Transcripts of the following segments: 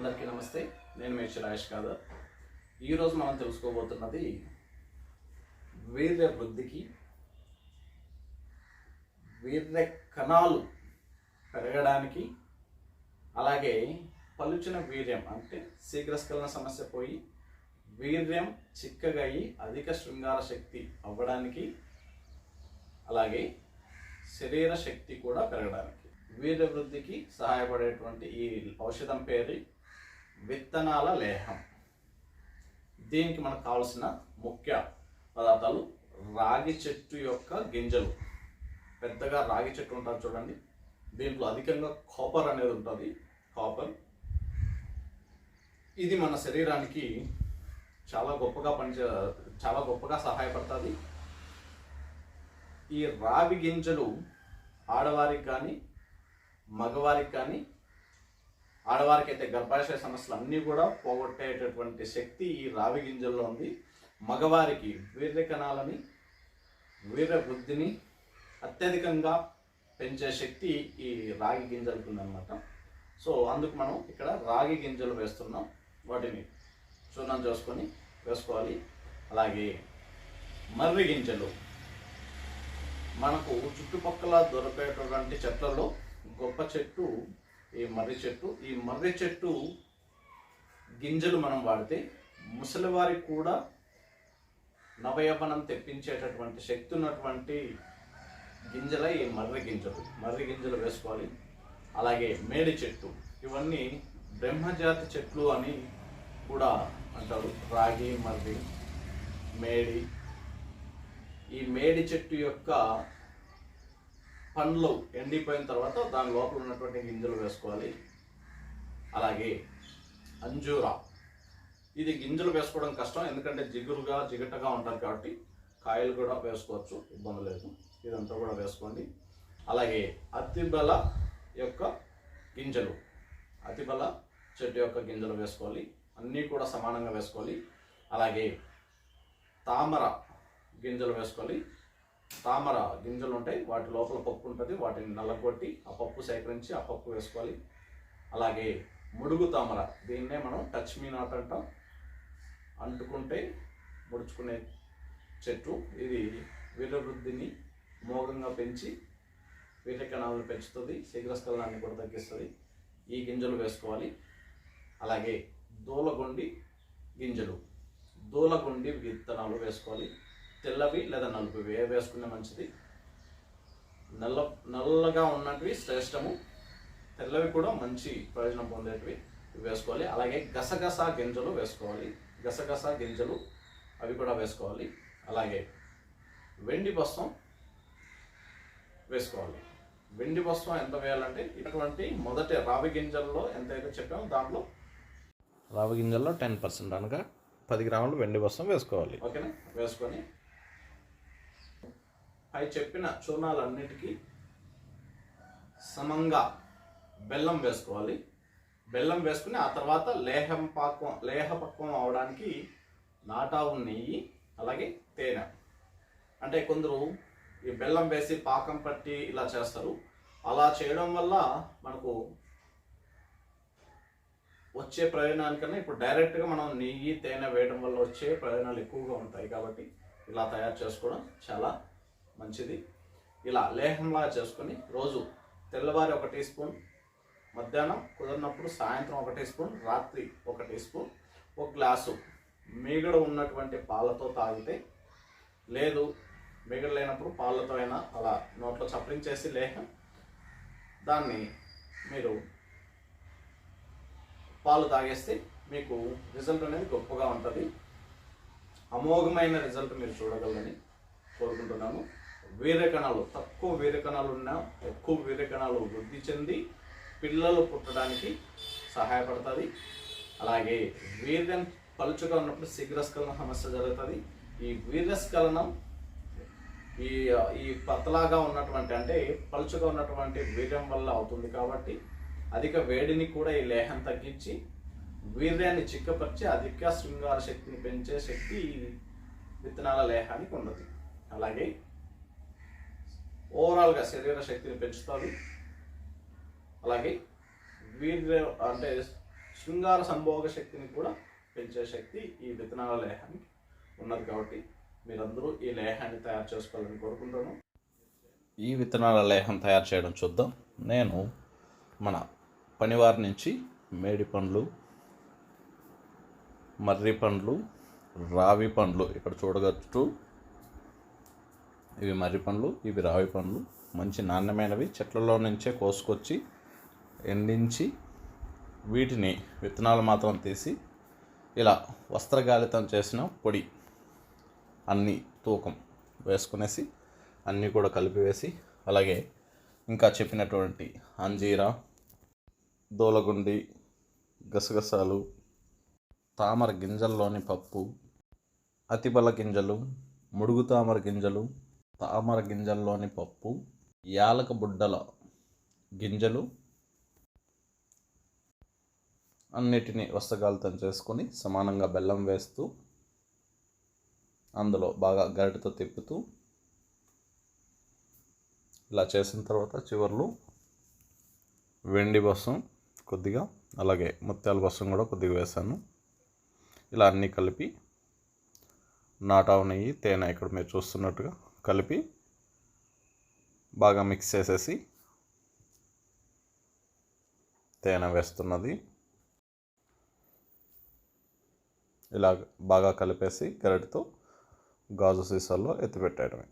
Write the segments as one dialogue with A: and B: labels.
A: అందరికీ నమస్తే. నేను మేష రాజేష్ కాదర్ ఈరోజు మనం తెలుసుకోబోతున్నది వీర్య వృద్ధికి వీర్య కణాలు పెరగడానికి అలాగే పలుచిన వీర్యం అంటే శీఘ్రస్ఖలన సమస్య పోయి వీర్యం చిక్కగా అధిక శృంగార శక్తి అవ్వడానికి అలాగే శరీర శక్తి కూడా పెరగడానికి. వీర్య వృద్ధికి సహాయపడేటువంటి ఈ ఔషధం పేరు విత్తనాల లేహం. దీనికి మనకు కావాల్సిన ముఖ్య పదార్థాలు రాగి చెట్టు యొక్క గింజలు. పెద్దగా రాగి చెట్టు ఉంటుంది చూడండి. దీంట్లో అధికంగా కాపర్ అనేది ఉంటుంది. కాపర్ ఇది మన శరీరానికి చాలా గొప్పగా పనిచే చాలా గొప్పగా సహాయపడుతుంది. ఈ రావి గింజలు ఆడవారికి కానీ మగవారికి కానీ ఆడవారికి అయితే గర్భాశయ సమస్యలు అన్నీ కూడా పోగొట్టేటటువంటి శక్తి ఈ రావి గింజల్లో ఉంది. మగవారికి వీర్య కణాలని వీర్య వృద్ధిని అత్యధికంగా పెంచే శక్తి ఈ రాగి గింజలకు ఉందన్నమాట. సో అందుకు మనం ఇక్కడ రాగి గింజలు వేస్తున్నాం. వాటిని చూర్ణం చేసుకొని వేసుకోవాలి. అలాగే మర్రి గింజలు. మనకు చుట్టుపక్కల దొరికేటటువంటి చెట్లలో గొప్ప చెట్టు ఈ మర్రి చెట్టు. ఈ మర్రి చెట్టు గింజలు మనం వాడితే ముసలివారికి కూడా నవయవనం తెప్పించేటటువంటి శక్తి ఉన్నటువంటి గింజల ఈ మర్రి గింజలు. మర్రి గింజలు వేసుకోవాలి. అలాగే మేడి చెట్టు. ఇవన్నీ బ్రహ్మజాతి చెట్లు అని కూడా అంటారు. రాగి మర్రి మేడి. ఈ మేడి చెట్టు యొక్క పండ్లు ఎండిపోయిన తర్వాత దాని లోపల ఉన్నటువంటి గింజలు వేసుకోవాలి. అలాగే అంజూరా. ఇది గింజలు వేసుకోవడం కష్టం ఎందుకంటే జిగురుగా జిగటగా ఉంటుంది కాబట్టి కాయలు కూడా వేసుకోవచ్చు ఇబ్బంది లేదు. ఇదంతా కూడా వేసుకోండి. అలాగే అతిబల యొక్క గింజలు. అతిబల చెట్టు యొక్క గింజలు వేసుకోవాలి. అన్నీ కూడా సమానంగా వేసుకోవాలి. అలాగే తామర గింజలు వేసుకోవాలి. తామర గింజలు ఉంటాయి వాటి లోపల పప్పు ఉంటుంది వాటిని నల్లగొట్టి ఆ పప్పు సేకరించి ఆ పప్పు వేసుకోవాలి. అలాగే ముడుగు తామర దీన్నే మనం టచ్ మీ నాట్ అంటాం. అంటుకుంటే ముడుచుకునే చెట్టు ఇది వీరవృద్ధిని మోగంగా పెంచి వీర్యకణాలను పెంచుతుంది శీఘ్రస్ఖలనాన్ని కూడా తగ్గిస్తుంది. ఈ గింజలు వేసుకోవాలి. అలాగే దూలగొండి గింజలు దూలగొండి విత్తనాలు వేసుకోవాలి. తెల్లవి లేదా నలుపువి ఏ వేసుకునే మంచిది. నల్ల నల్లగా ఉన్నటివి శ్రేష్టము. తెల్లవి కూడా మంచి ప్రయోజనం పొందేటివి వేసుకోవాలి. అలాగే గసగస గింజలు వేసుకోవాలి. గసగస గింజలు అవి కూడా వేసుకోవాలి. అలాగే వెండి బస్సం వేసుకోవాలి. వెండి బస్సం ఎంత వేయాలంటే ఇటువంటి మొదటి రావి గింజల్లో ఎంత అయితే చెప్పామో దాంట్లో
B: రావి గింజల్లో టెన్ పర్సెంట్ అనగా పది గ్రాములు వెండి బస్సం వేసుకోవాలి.
A: ఓకేనా? వేసుకొని అవి చెప్పిన చూర్ణాలన్నిటికీ సమంగా బెల్లం వేసుకోవాలి. బెల్లం వేసుకుని ఆ తర్వాత లేహం పాకం లేహపక్వం అవడానికి నాటావు నెయ్యి అలాగే తేనె. అంటే కొందరు ఈ బెల్లం వేసి పాకం పట్టి ఇలా చేస్తారు. అలా చేయడం వల్ల మనకు వచ్చే ప్రయోజనానికన్నా ఇప్పుడు డైరెక్ట్గా మనం నెయ్యి తేనె వేయడం వల్ల వచ్చే ప్రయోజనాలు ఎక్కువగా ఉంటాయి కాబట్టి ఇలా తయారు చేసుకోవడం చాలా మంచిది. ఇలా లేహంలా చేసుకొని రోజు తెల్లవారి ఒక టీ స్పూన్ మధ్యాహ్నం కుదిరినప్పుడు సాయంత్రం ఒక టీ స్పూన్ రాత్రి ఒక టీ స్పూన్ ఒక గ్లాసు మీగడ ఉన్నటువంటి పాలతో తాగితే లేదు మిగడ లేనప్పుడు పాలతో అయినా అలా నోట్లో చప్పరించేసి లేహం దాన్ని మీరు పాలు తాగేస్తే మీకు రిజల్ట్ అనేది గొప్పగా ఉంటుంది. అమోఘమైన రిజల్ట్ మీరు చూడగలరని కోరుకుంటున్నాను. వీరకణాలు తక్కువ వీర్య కణాలు ఉన్నా ఎక్కువ వీరకణాలు వృద్ధి చెంది పిల్లలు పుట్టడానికి సహాయపడుతుంది. అలాగే వీర్యం పలుచుగా ఉన్నప్పుడు శీఘ్రస్ఖలన సమస్య జరుగుతుంది. ఈ వీర్యస్ఖలనం ఈ ఈ పతలాగా ఉన్నటువంటి అంటే పలుచుగా ఉన్నటువంటి వీర్యం వల్ల అవుతుంది కాబట్టి అధిక వేడిని కూడా ఈ లేహం తగ్గించి వీర్యాన్ని చిక్కపరిచి అధిక శృంగార శక్తిని పెంచే శక్తి ఈ విత్తనాల లేహానికి ఉండదు. అలాగే ఓవరాల్గా శరీర శక్తిని పెంచుతాడు. అలాగే వీర్య అంటే శృంగార సంభోగ శక్తిని కూడా పెంచే శక్తి ఈ విత్తనాల లేహానికి ఉన్నది కాబట్టి మీరందరూ ఈ లేహాన్ని తయారు చేసుకోవాలని కోరుకుంటాను
B: ఈ విత్తనాల లేహం తయారు చేయడం చూద్దాం. నేను మన పనివారి నుంచి మేడి పండ్లు మర్రి పండ్లు రావి పండ్లు ఇక్కడ చూడగచ్చు ఇవి మర్రి పండ్లు ఇవి రావి పండ్లు. మంచి నాణ్యమైనవి. చెట్లలో నుంచే కోసుకొచ్చి ఎండించి వీటిని విత్తనాలు మాత్రం తీసి ఇలా వస్త్రగాలితం చేసిన పొడి అన్ని తూకం వేసుకునేసి అన్నీ కూడా కలిపి వేసి అలాగే ఇంకా చెప్పినటువంటి అంజీరా దూలగుండి గసగసాలు తామర గింజల్లోని పప్పు అతిబల గింజలు ముడుగు తామర గింజలు తామర గింజల్లోని పప్పు యాలక బుడ్డల గింజలు అన్నిటినీ వస్తగాలితం చేసుకొని సమానంగా బెల్లం వేస్తూ అందులో బాగా గరిటతో తిప్పుతూ ఇలా చేసిన తర్వాత చివర్లో వెండి బస్సం కొద్దిగా అలాగే ముత్యాల బస్సం కూడా కొద్దిగా వేసాను ఇలా అన్నీ కలిపి నాటావు నెయ్యి తేనె ఇక్కడ మీరు చూస్తున్నట్టుగా కలిపి బాగా మిక్స్ చేసేసి తేనె వేస్తున్నది. ఇలా బాగా కలిపేసి గరిటతో గాజు సీసాల్లో ఎత్తిపెట్టేయడమే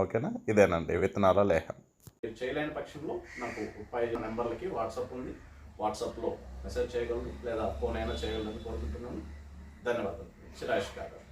B: ఓకేనా? ఇదేనండి విత్తనాల లేహం.
A: చేయలేని పక్షంలో నాకు పై నెంబర్లకి వాట్సాప్ ఉంది. వాట్సాప్లో మెసేజ్ చేయగలరు లేదా ఫోన్ అయినా చేయగలరని కోరుకుంటున్నాను. ధన్యవాదాలు. శిరాష్ గారు.